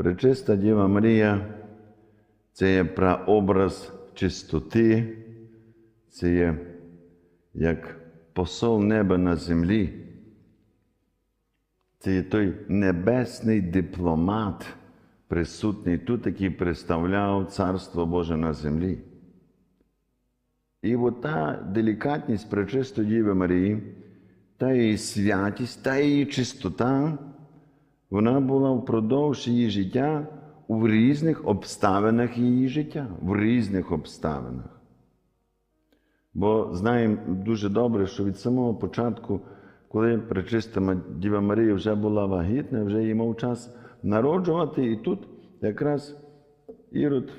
Пречиста Діва Марія це є прообраз чистоти, це є як посол неба на землі. Це є той небесний дипломат, присутній тут, який представляв Царство Боже на землі. І от та делікатність пречистої Діви Марії, та її святість, та її чистота, вона була впродовж її життя у різних обставинах її життя, в різних обставинах. Бо знаємо дуже добре, що від самого початку, коли пречиста Діва Марія вже була вагітна, вже їй мав час народжувати, і тут якраз Ірод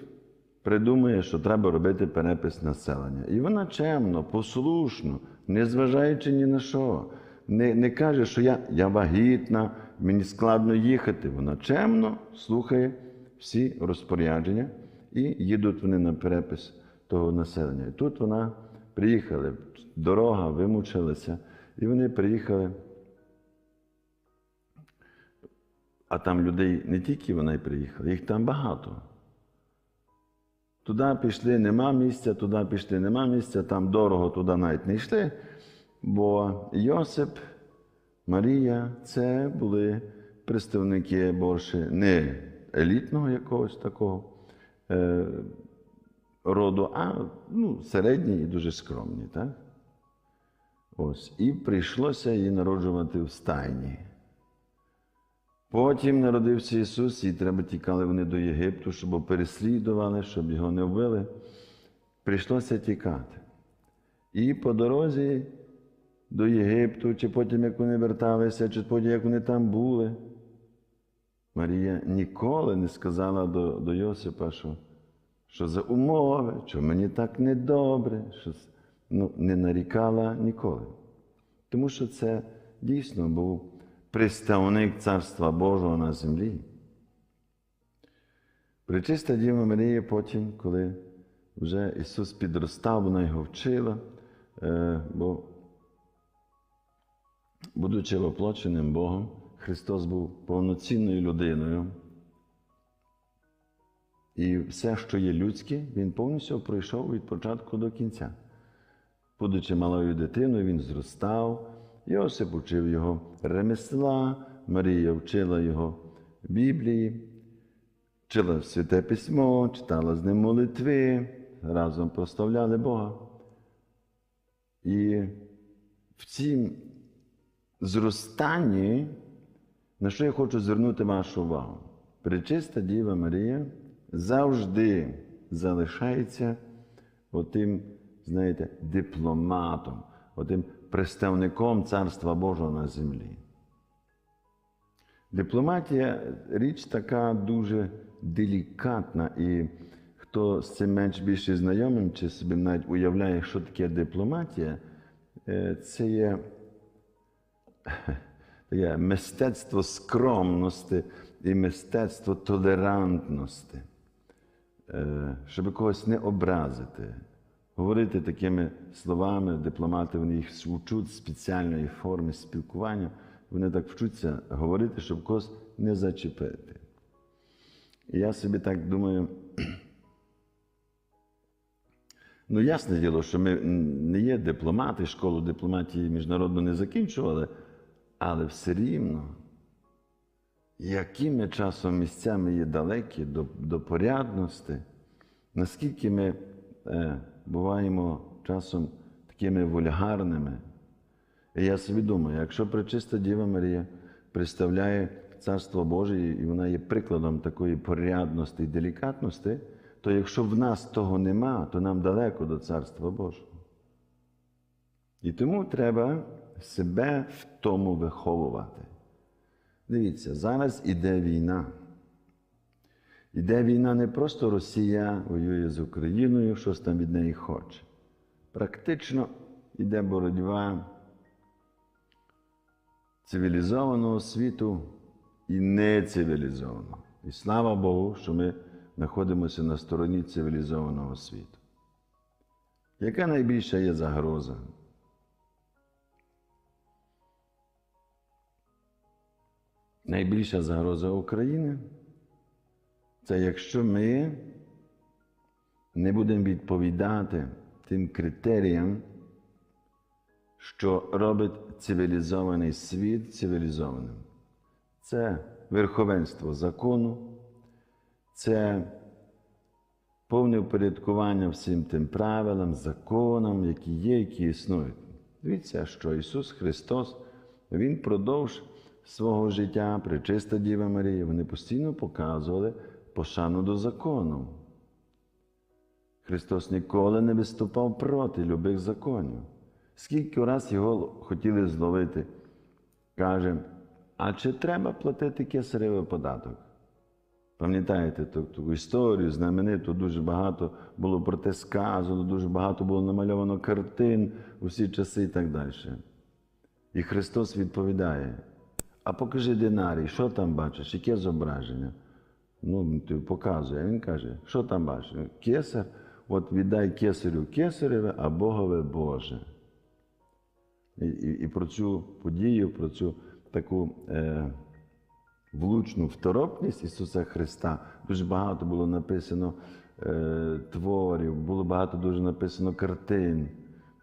придумує, що треба робити перепис населення. І вона чемно, послушно, незважаючи ні на що, не не каже, що я, я вагітна, мені складно їхати. Вона чемно слухає всі розпорядження і їдуть вони на перепис того населення. І тут вона приїхала, дорога вимучилася, і вони приїхали. А там людей не тільки вона й приїхала, їх там багато. Туди пішли, нема місця, туди пішли, нема місця, там дорого туди навіть не йшли. Бо Йосип, Марія це були представники більше не елітного якогось такого е, роду, а ну, середні і дуже скромні. Так? Ось. І прийшлося її народжувати в стайні. Потім народився Ісус, і треба тікали вони до Єгипту, щоб переслідували, щоб його не вбили. Прийшлося тікати. І по дорозі до Єгипту, чи потім, як вони верталися, чи потім, як вони там були, Марія ніколи не сказала до до Йосипа, що що за умови, що мені так недобре, що ну, не нарікала ніколи. Тому що це дійсно був представник Царства Божого на землі. Пречиста Діва Марія потім, коли вже Ісус підростав, вона його вчила, бо, будучи воплоченим Богом, Христос був повноцінною людиною. І все, що є людське, Він повністю пройшов від початку до кінця. Будучи малою дитиною, він зростав. Йосип учив його ремесла, Марія вчила його Біблії, вчила Святе Письмо, читала з ним молитви, разом прославляли Бога. І в цім зростанні, на що я хочу звернути вашу увагу, Пречиста Діва Марія завжди залишається отим, знаєте, дипломатом, отим представником Царства Божого на землі. Дипломатія річ така дуже делікатна, і хто з цим менш більше знайомим, чи собі навіть уявляє, що таке дипломатія, це є таке мистецтво скромності і мистецтво толерантності, щоб когось не образити. Говорити такими словами, дипломати вони їх вчуть спеціальної форми спілкування, вони так вчуться говорити, щоб когось не зачепити. І я собі так думаю, ну, ясне діло, що ми не є дипломати, школу дипломатії міжнародну не закінчували, але все рівно, якими часом місцями є далекі до, до порядності, наскільки ми. Е, буваємо часом такими вульгарними. І я собі думаю, якщо пречиста Діва Марія представляє Царство Боже, і вона є прикладом такої порядності і делікатності, то якщо в нас того нема, то нам далеко до Царства Божого. І тому треба себе в тому виховувати. Дивіться, зараз іде війна. Іде війна не просто Росія воює з Україною, щось там від неї хоче. Практично йде боротьба цивілізованого світу і нецивілізованого. І слава Богу, що ми знаходимося на стороні цивілізованого світу. Яка найбільша є загроза? Найбільша загроза України Це якщо ми не будемо відповідати тим критеріям, що робить цивілізований світ цивілізованим. Це верховенство закону, це повне впорядкування всім тим правилам, законам, які є, які існують. Дивіться, що Ісус Христос, Він продовж свого життя, пречиста Діва Марія, вони постійно показували пошану до закону. Христос ніколи не виступав проти любих законів. Скільки раз його хотіли зловити, каже, а чи треба платити кесаревий податок? Пам'ятаєте ту, ту історію знамениту, дуже багато було про те сказано, дуже багато було намальовано картин у всі часи і так далі. І Христос відповідає: а покажи динарій, що там бачиш, яке зображення? Ну, ти показує. Він каже, що там бачиш? Кесар, от віддай кесарю кесареве, а Богове Боже. І, і, і про цю подію, про цю таку е, влучну второпність Ісуса Христа дуже багато було написано е, творів, було багато дуже написано картин,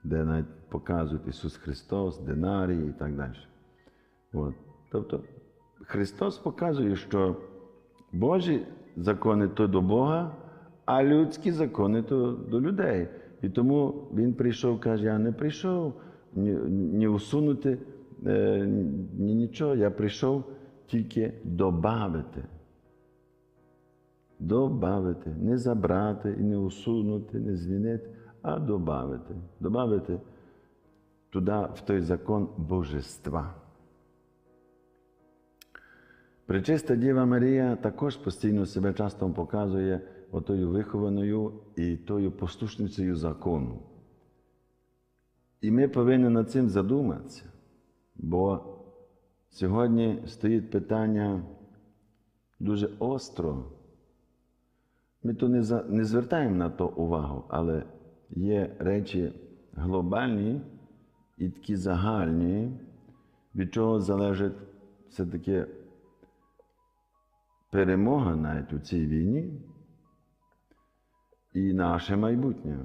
де навіть показують Ісус Христос, Динарії і так далі. От. Тобто Христос показує, що Божі закони то до Бога, а людські закони то до людей. І тому Він прийшов, каже, я не прийшов ні, ні усунути е, ні нічого, я прийшов тільки добавити. Добавити, не забрати і не усунути, не змінити, а добавити. Добавити туди, в той закон божества. Пречиста Діва Марія також постійно себе часто показує отою вихованою і тою послушницею закону. І ми повинні над цим задуматися, бо сьогодні стоїть питання дуже остро. Ми то не, за, не звертаємо на то увагу, але є речі глобальні і такі загальні, від чого залежить все-таки перемога навіть у цій війні і наше майбутнє.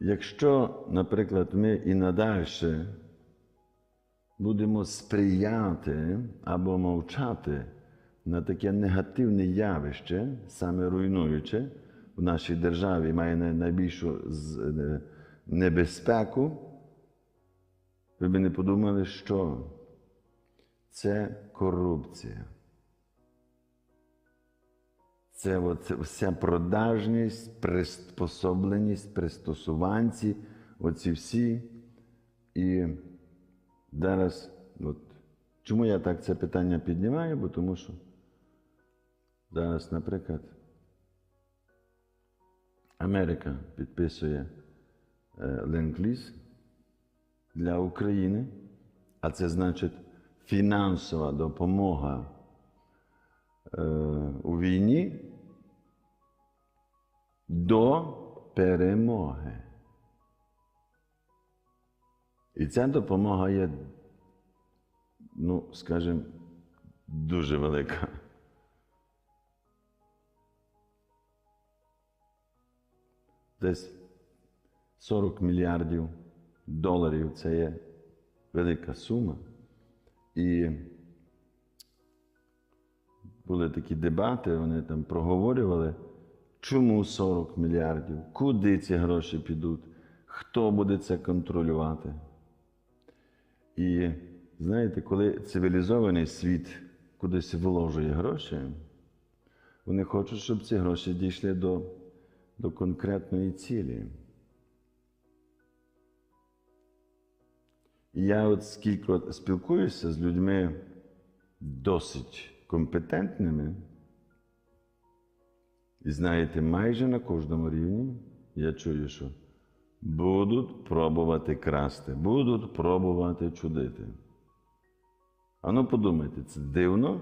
Якщо, наприклад, ми і надальше будемо сприяти або мовчати на таке негативне явище, саме руйнуюче в нашій державі, має найбільшу небезпеку, ви б не подумали, що це корупція. Це оце, вся продажність, приспособленість, пристосуванці, оці всі. І зараз, от, чому я так це питання піднімаю? Бо тому що зараз, наприклад, Америка підписує ленд-ліз для України, а це значить фінансова допомога е, у війні до перемоги. І ця допомога є, ну, скажімо, дуже велика. Десь 40 мільярдів доларів це є велика сума. І були такі дебати, вони там проговорювали, чому 40 мільярдів, куди ці гроші підуть, хто буде це контролювати. І знаєте, коли цивілізований світ кудись вложує гроші, вони хочуть, щоб ці гроші дійшли до, до конкретної цілі. Я от скільки от спілкуюся з людьми досить компетентними, і знаєте, майже на кожному рівні я чую, що будуть пробувати красти, будуть пробувати чудити. А ну подумайте, це дивно?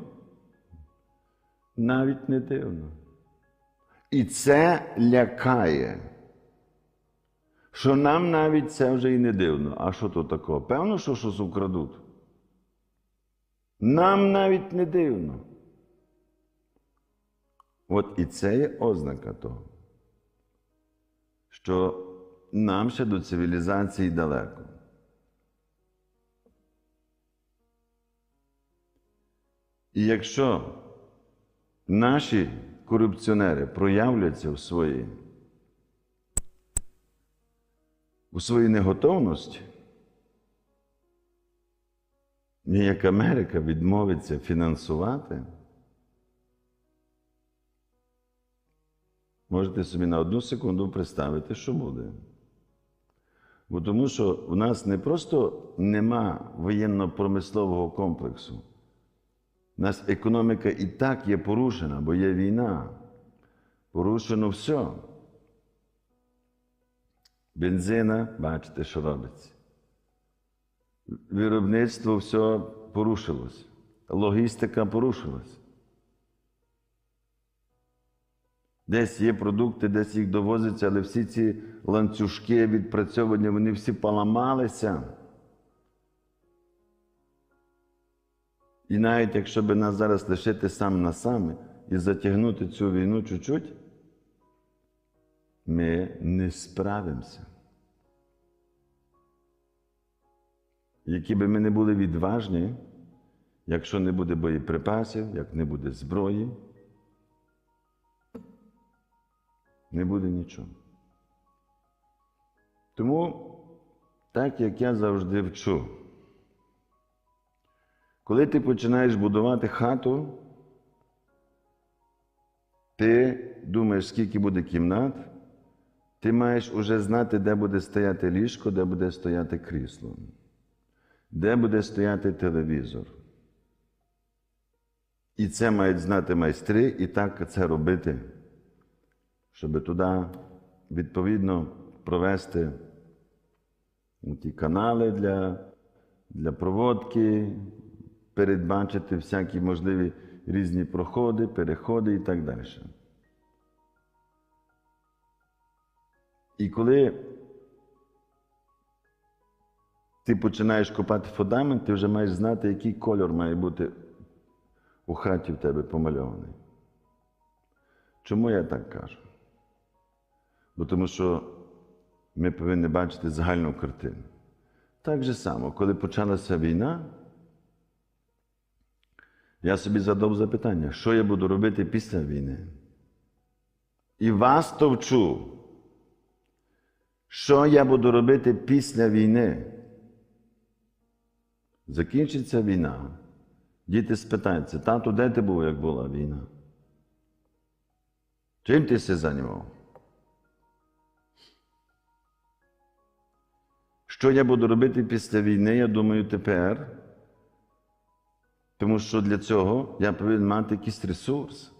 Навіть не дивно. І це лякає що нам навіть це вже і не дивно. А що тут такого? Певно, що щось украдуть. Нам навіть не дивно. От і це є ознака того, що нам ще до цивілізації далеко. І якщо наші корупціонери проявляться в своїй, у своїй неготовності, і як Америка відмовиться фінансувати, можете собі на одну секунду представити, що буде. Бо тому що в нас не просто нема воєнно-промислового комплексу. У нас економіка і так є порушена, бо є війна. Порушено все. Бензина, бачите, що робиться. Виробництво все порушилось. Логістика порушилась. Десь є продукти, десь їх довозиться, але всі ці ланцюжки відпрацьовані, вони всі поламалися. І навіть якщо би нас зараз лишити сам на саме і затягнути цю війну чуть-чуть, ми не справимося. Які би ми не були відважні, якщо не буде боєприпасів, як не буде зброї, не буде нічого. Тому, так як я завжди вчу, коли ти починаєш будувати хату, ти думаєш, скільки буде кімнат, ти маєш уже знати, де буде стояти ліжко, де буде стояти крісло, де буде стояти телевізор. І це мають знати майстри, і так це робити, щоб туди відповідно провести ті канали для, для проводки, передбачити всякі можливі різні проходи, переходи і так далі. І коли ти починаєш копати фундамент, ти вже маєш знати, який кольор має бути у хаті в тебе помальований. Чому я так кажу? Бо тому що ми повинні бачити загальну картину. Так же само, коли почалася війна, я собі задав запитання, що я буду робити після війни? І вас то вчу. Що я буду робити після війни? Закінчиться війна. Діти спитаються, тату, де ти був, як була війна? Чим ти се займав? Що я буду робити після війни, я думаю, тепер. Тому що для цього я повинен мати якийсь ресурс.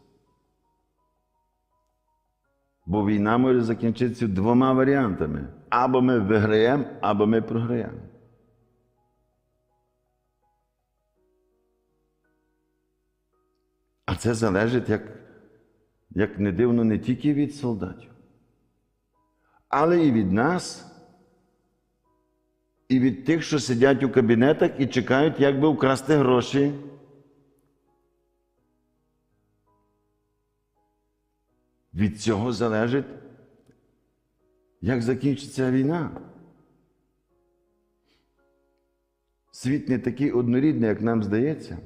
Бо війна може закінчитися двома варіантами. Або ми виграємо, або ми програємо. А це залежить, як, як не дивно, не тільки від солдатів, але і від нас, і від тих, що сидять у кабінетах і чекають, як би вкрасти гроші. Від цього залежить, як закінчиться війна. Світ не такий однорідний, як нам здається.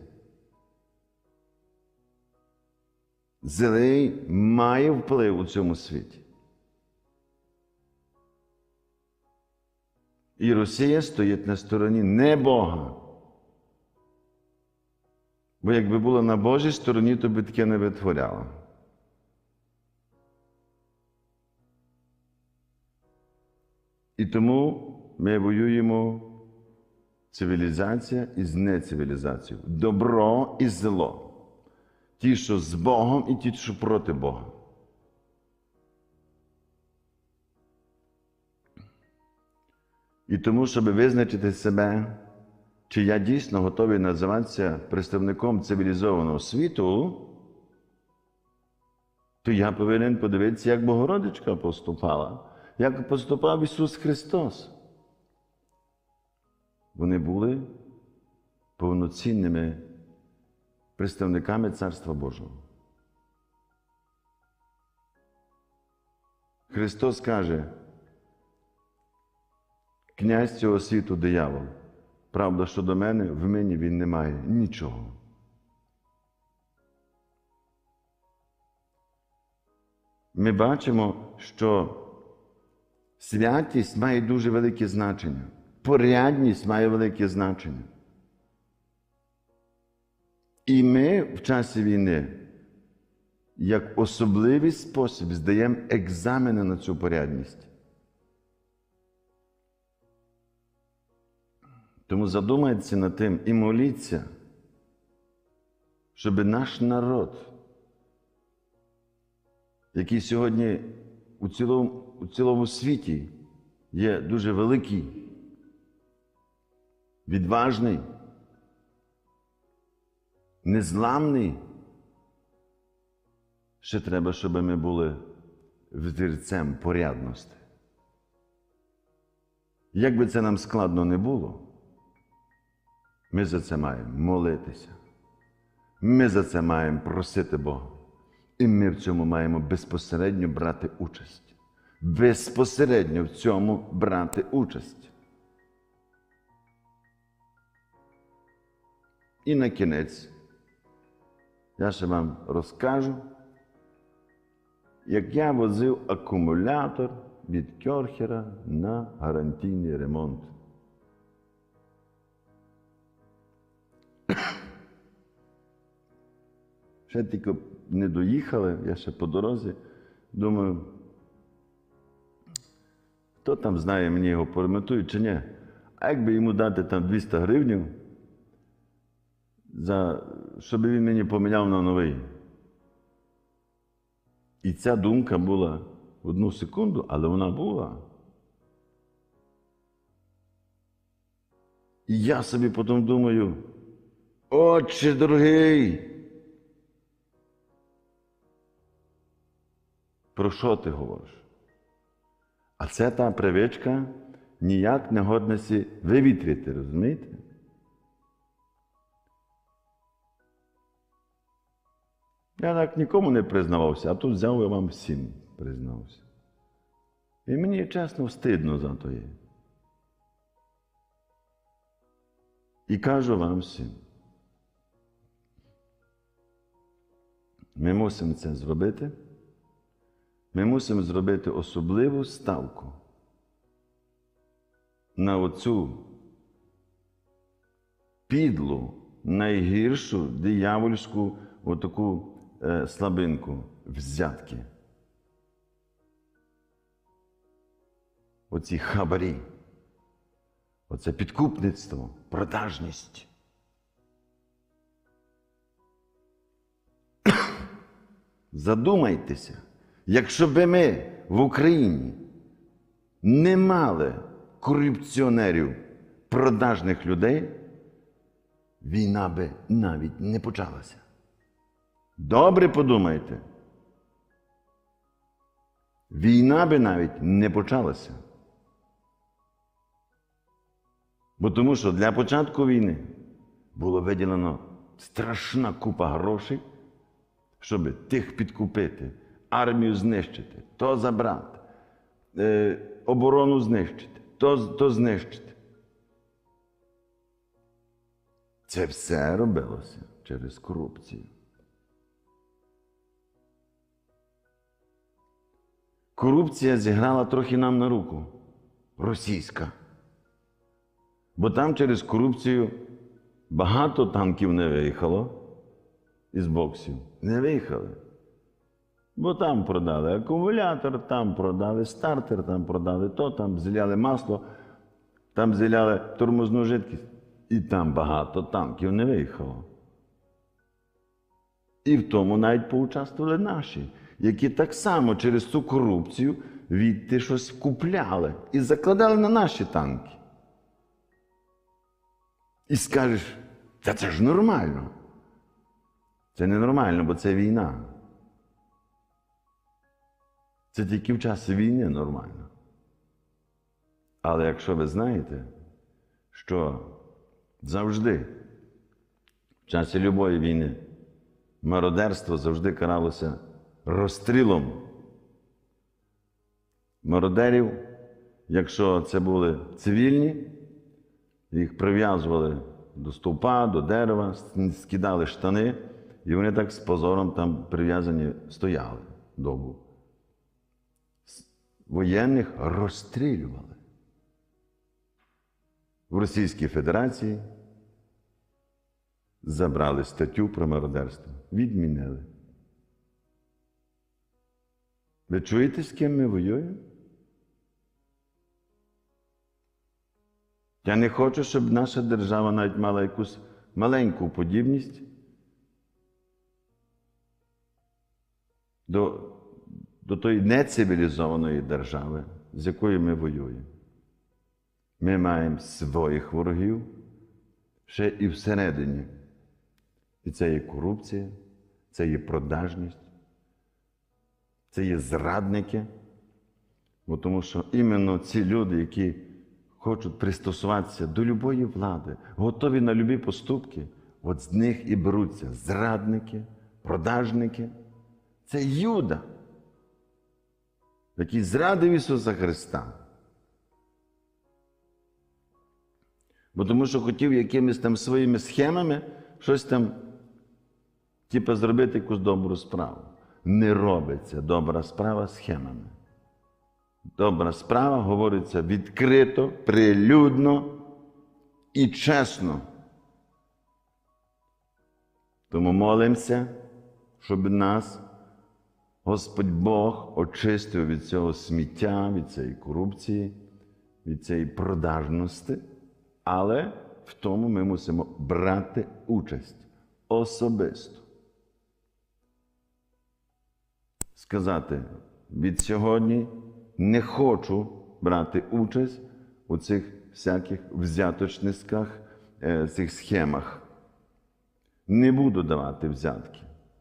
Зелень має вплив у цьому світі. І Росія стоїть на стороні не Бога. Бо якби була на Божій стороні, то би таке не витворяла. І тому ми воюємо цивілізація із нецивілізацією, добро і зло. Ті, що з Богом, і ті, що проти Бога. І тому, щоб визначити себе, чи я дійсно готовий називатися представником цивілізованого світу, то я повинен подивитися, як Богородичка поступала, як поступав Ісус Христос. Вони були повноцінними представниками Царства Божого. Христос каже, князь цього світу диявол. Правда, що до мене, в мені він не має нічого. Ми бачимо, що святість має дуже велике значення, порядність має велике значення. І ми в часі війни, як особливий спосіб, здаємо екзамени на цю порядність. Тому задумайтеся над тим і моліться, щоб наш народ, який сьогодні у цілому, у цілому світі є дуже великий, відважний, незламний, ще треба, щоб ми були взірцем порядності. Як би це нам складно не було, ми за це маємо молитися. Ми за це маємо просити Бога. І ми в цьому маємо безпосередньо брати участь. Безпосередньо в цьому брати участь. І на кінець я ще вам розкажу, як я возив акумулятор від Кьорхера на гарантійний ремонт. Ще тільки не доїхали, я ще по дорозі. Думаю, хто там знає, мені його поремонтують чи ні. А якби йому дати там 200 гривень, за, щоб він мені поміняв на новий. І ця думка була в одну секунду, але вона була. І я собі потім думаю, отче дорогий, про що ти говориш? А це та привичка ніяк не годності вивітрити, розумієте? Я так нікому не признавався, а тут взяв і вам всім признався. І мені чесно стидно за то є. І кажу вам всім. Ми мусимо це зробити. Ми мусимо зробити особливу ставку на оцю підлу, найгіршу диявольську отаку е, слабинку взятки. Оці хабарі, оце підкупництво, продажність. Задумайтеся, якщо б ми в Україні не мали корупціонерів, продажних людей, війна би навіть не почалася. Добре подумайте. Війна би навіть не почалася. Бо тому що для початку війни було виділено страшна купа грошей, щоб тих підкупити, армію знищити, то забрати, е, оборону знищити, то, то знищити. Це все робилося через корупцію. Корупція зіграла трохи нам на руку. Російська. Бо там через корупцію багато танків не виїхало із боксів. Не виїхали. Бо там продали акумулятор, там продали стартер, там продали то, там зіляли масло, там зіляли тормозну жидкість. І там багато танків не виїхало. І в тому навіть поучаствували наші, які так само через цю корупцію відти щось купляли і закладали на наші танки. І скажеш, та це ж нормально. Це не нормально, бо це війна. Це тільки в часі війни нормально. Але якщо ви знаєте, що завжди в часі любої війни мародерство завжди каралося розстрілом. Мародерів, якщо це були цивільні, їх прив'язували до стовпа, до дерева, скидали штани, і вони так з позором там прив'язані стояли добу. Воєнних розстрілювали. В Російській Федерації забрали статтю про мародерство, відмінили. Ви чуєте, з ким ми воюємо? Я не хочу, щоб наша держава навіть мала якусь маленьку подібність до, до тої нецивілізованої держави, з якою ми воюємо. Ми маємо своїх ворогів ще і всередині. І це є корупція, це є продажність, це є зрадники. Бо тому що іменно ці люди, які хочуть пристосуватися до любої влади, готові на любі поступки, от з них і беруться зрадники, продажники. Це Юда, який зрадив Ісуса Христа. Бо тому що хотів якимись там своїми схемами щось там, типу, зробити якусь добру справу. Не робиться добра справа схемами. Добра справа говориться відкрито, прилюдно і чесно. Тому молимося, щоб нас Господь Бог очистив від цього сміття, від цієї корупції, від цієї продажності, але в тому ми мусимо брати участь особисто. Сказати від сьогодні не хочу брати участь у цих всяких взяточницьках, е, цих схемах. Не буду давати взятки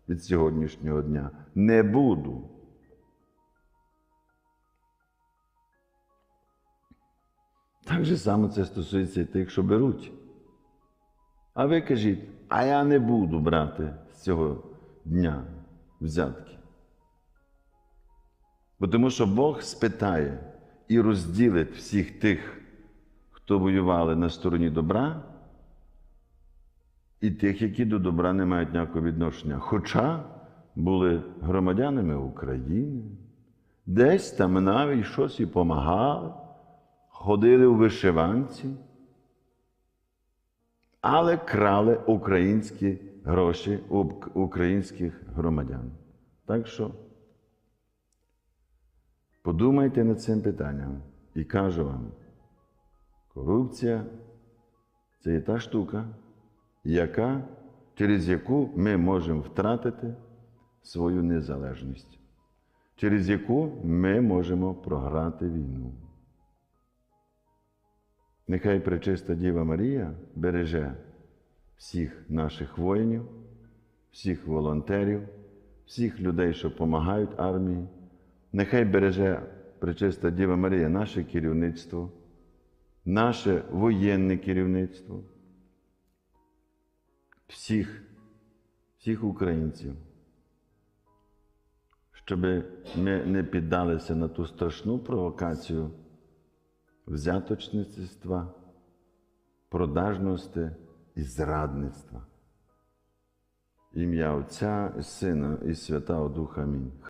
від сьогоднішнього дня. Не буду. Так же само це стосується і тих, що беруть. А ви кажіть, а я не буду брати з цього дня взятки. Бо тому що Бог спитає і розділить всіх тих, хто воювали на стороні добра, і тих, які до добра не мають ніякого відношення. Хоча були громадянами України, десь там навіть щось і помагали, ходили у вишиванці, але крали українські гроші у українських громадян. Так що подумайте над цим питанням і кажу вам, корупція це є та штука, яка, через яку ми можемо втратити свою незалежність, через яку ми можемо програти війну. Нехай Пречиста Діва Марія береже всіх наших воїнів, всіх волонтерів, всіх людей, що допомагають армії. Нехай береже Пречиста Діва Марія наше керівництво, наше воєнне керівництво, всіх, всіх українців, щоб ми не піддалися на ту страшну провокацію взяточництва, продажності і зрадництва. Ім'я Отця і Сина і Святого Духа Амінь.